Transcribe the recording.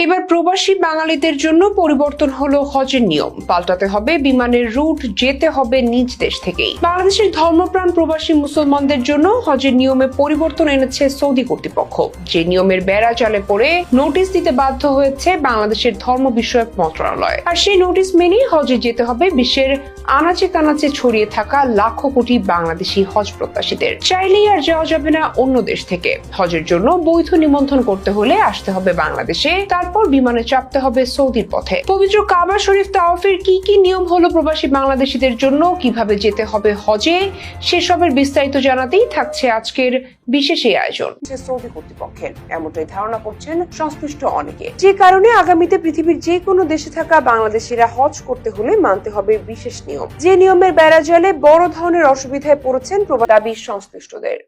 এবার প্রবাসী বাঙালিদের জন্য পরিবর্তন হলো হজের নিয়ম। পাল্টাতে হবে বিমানের রুট, যেতে হবে নিজ দেশ থেকেই। বাংলাদেশের ধর্মপ্রাণ প্রবাসী মুসলমানদের জন্য হজের নিয়মে পরিবর্তন এনেছে সৌদি কর্তৃপক্ষ। যে নিয়মের বেড়া চালে পড়ে নোটিশ দিতে বাধ্য হয়েছে বাংলাদেশের ধর্ম বিষয়ক মন্ত্রণালয়। আর সেই নোটিশ মেনেই হজে যেতে হবে বিশ্বের আনাচে কানাচে ছড়িয়ে থাকা লাখো কোটি বাংলাদেশি হজ প্রত্যাশীদের। চাইলেই আর যাওয়া যাবে না অন্য দেশ থেকে। হজের জন্য বৈধ নিমন্ত্রণ করতে হলে আসতে হবে বাংলাদেশে। তারপর বিমানে চাপতে হবে সৌদির পথে। পবিত্র কাবা শরীফ তাওয়াফের কি কি নিয়ম হলো প্রবাসী বাংলাদেশীদের জন্য? কীভাবে যেতে হবে হজে? সেসবের বিস্তারিত জানাতেই থাকছে আজকের বিশেষ এই আয়োজন। সৌদি কর্তৃপক্ষের এমনটাই ধারণা করছেন সংশ্লিষ্ট অনেকে। যে কারণে আগামীতে পৃথিবীর যে কোনো দেশে থাকা বাংলাদেশিরা হজ করতে হলে মানতে হবে বিশেষ নিয়ম। যে নিয়মের বেড়া জলে বড় ধরনের অসুবিধায় পড়েছেন সংশ্লিষ্টদের।